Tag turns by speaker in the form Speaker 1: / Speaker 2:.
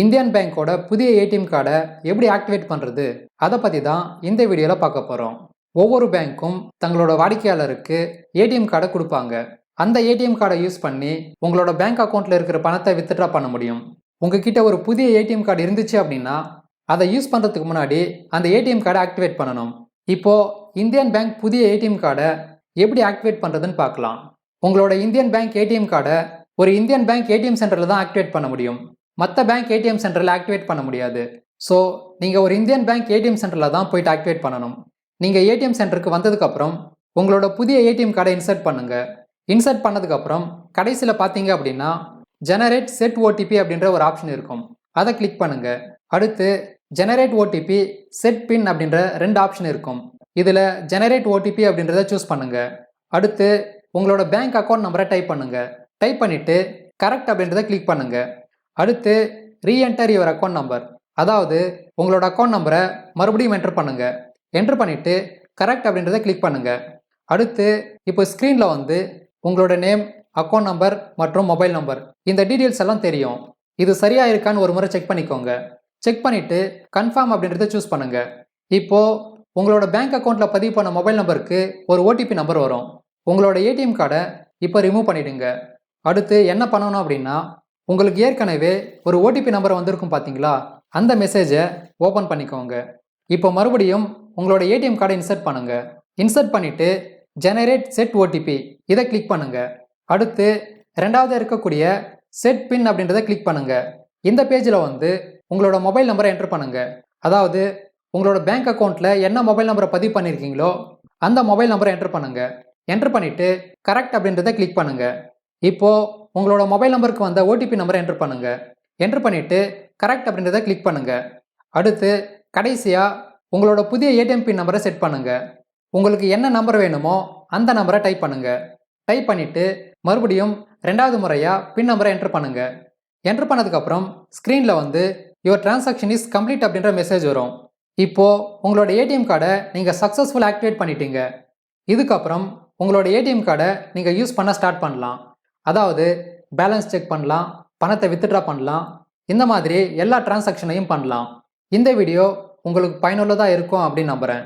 Speaker 1: Indian பேங்கோட புதிய ATM கார்டை எப்படி ஆக்டிவேட் பண்ணுறது அதை பற்றி தான் இந்த வீடியோவில் பார்க்க போகிறோம் ஒவ்வொரு பேங்க்கும் தங்களோட வாடிக்கையாளருக்கு ஏடிஎம் கார்டை கொடுப்பாங்க. அந்த ஏடிஎம் கார்டை யூஸ் பண்ணி உங்களோட பேங்க் அக்கௌண்ட்டில் இருக்கிற பணத்தை வித்ட்ரா பண்ண முடியும். உங்ககிட்ட ஒரு புதிய ஏடிஎம் கார்டு இருந்துச்சு அப்படின்னா அதை யூஸ் பண்ணுறதுக்கு முன்னாடி அந்த ஏடிஎம் கார்டை ஆக்டிவேட் பண்ணணும். இப்போது இந்தியன் பேங்க் புதிய ஏடிஎம் கார்டை எப்படி ஆக்டிவேட் பண்ணுறதுன்னு பார்க்கலாம். உங்களோட இந்தியன் பேங்க் ஏடிஎம் கார்டை ஒரு இந்தியன் பேங்க் ஏடிஎம் சென்டரில் தான் ஆக்டிவேட் பண்ண முடியும். மற்ற பேங்க் ஏடிஎம் சென்டரில் ஆக்டிவேட் பண்ண முடியாது. ஸோ நீங்கள் ஒரு இந்தியன் பேங்க் ஏடிஎம் சென்டரில் தான் போயிட்டு ஆக்டிவேட் பண்ணணும். நீங்கள் ஏடிஎம் சென்டருக்கு வந்ததுக்கப்புறம் உங்களோட புதிய ஏடிஎம் கார்டை இன்சர்ட் பண்ணுங்கள் இன்சர்ட் பண்ணதுக்கப்புறம் கடைசியில் பார்த்தீங்க அப்படின்னா ஜெனரேட் செட் ஓடிபி அப்படின்ற ஒரு ஆப்ஷன் இருக்கும். அதை கிளிக் பண்ணுங்கள் அடுத்து ஜெனரேட் ஓடிபி செட் பின் அப்படின்ற ரெண்டு ஆப்ஷன் இருக்கும். இதில் ஜெனரேட் ஓடிபி அப்படின்றத சூஸ் பண்ணுங்கள் அடுத்து உங்களோட பேங்க் அக்கௌண்ட் நம்பரை டைப் பண்ணுங்கள் டைப் பண்ணிவிட்டு கரெக்ட் அப்படின்றத கிளிக் பண்ணுங்கள் அடுத்து ரீஎன்டர் யுவர் அக்கௌண்ட் நம்பர் அதாவது உங்களோட அக்கௌண்ட் நம்பரை மறுபடியும் என்டர் பண்ணுங்க. என்டர் பண்ணிவிட்டு கரெக்ட் அப்படின்றத கிளிக் பண்ணுங்க. அடுத்து இப்போ ஸ்க்ரீனில் வந்து உங்களோட நேம் அக்கௌண்ட் நம்பர் மற்றும் மொபைல் நம்பர் இந்த டீட்டெயில்ஸ் எல்லாம் தெரியும். இது சரியாக இருக்கான்னு ஒரு முறை செக் பண்ணிக்கோங்க. செக் பண்ணிவிட்டு கன்ஃபார்ம் அப்படின்றத சூஸ் பண்ணுங்க. இப்போது உங்களோட பேங்க் அக்கௌண்ட்டில் பதிவு பண்ண மொபைல் நம்பருக்கு ஒரு ஓடிபி நம்பர் வரும். உங்களோட ஏடிஎம் கார்டை இப்போ ரிமூவ் பண்ணிவிடுங்க அடுத்து என்ன பண்ணணும் அப்படின்னா உங்களுக்கு ஏற்கனவே ஒரு ஓடிபி நம்பர் வந்திருக்கும் பார்த்தீங்களா அந்த மெசேஜை ஓப்பன் பண்ணிக்கோங்க. இப்போ மறுபடியும் உங்களோட ஏடிஎம் கார்டை இன்சர்ட் பண்ணுங்கள் இன்சர்ட் பண்ணிவிட்டு ஜெனரேட் செட் ஓடிபி இதை கிளிக் பண்ணுங்கள் அடுத்து ரெண்டாவது இருக்கக்கூடிய செட் பின் அப்படின்றத கிளிக் பண்ணுங்கள் இந்த பேஜில் வந்து உங்களோட மொபைல் நம்பரை என்டர் பண்ணுங்கள் அதாவது உங்களோட பேங்க் அக்கௌண்ட்டில் என்ன மொபைல் நம்பரை பதிவு பண்ணியிருக்கீங்களோ அந்த மொபைல் நம்பரை என்டர் பண்ணுங்கள் என்டர் பண்ணிவிட்டு கரெக்ட் அப்படின்றத கிளிக் பண்ணுங்கள் இப்போது உங்களோட மொபைல் நம்பருக்கு வந்த ஓடிபி நம்பரை என்ட்ரு பண்ணுங்க. என்ட்ரு பண்ணிட்டு கரெக்ட் அப்படின்றத கிளிக் பண்ணுங்க. அடுத்து கடைசியா உங்களோட புதிய ஏடிஎம் பின் நம்பரை செட் பண்ணுங்க. உங்களுக்கு என்ன நம்பர் வேணுமோ அந்த நம்பரை டைப் பண்ணுங்க. டைப் பண்ணிட்டு மறுபடியும் ரெண்டாவது முறையா பின் நம்பரை என்ட்ரு பண்ணுங்க. என்ட்ரு பண்ணதுக்கப்புறம் ஸ்க்ரீனில் வந்து யுவர் டிரான்சாக்ஷன் இஸ் கம்ப்ளீட் அப்படின்ற மெசேஜ் வரும். இப்போ உங்களோட ஏடிஎம் கார்டை நீங்கள் சக்ஸஸ்ஃபுல் ஆக்டிவேட் பண்ணிட்டீங்க. இதுக்கப்புறம் உங்களோட ஏடிஎம் கார்டை நீங்கள் யூஸ் பண்ண ஸ்டார்ட் பண்ணலாம். அதாவது பேலன்ஸ் செக் பண்ணலாம் பணத்தை வித்ட்ரா பண்ணலாம் இந்த மாதிரி எல்லா டிரான்சாக்ஷனையும் பண்ணலாம். இந்த வீடியோ உங்களுக்கு பயனுள்ளதாக இருக்கும் அப்படின்னு நம்புகிறேன்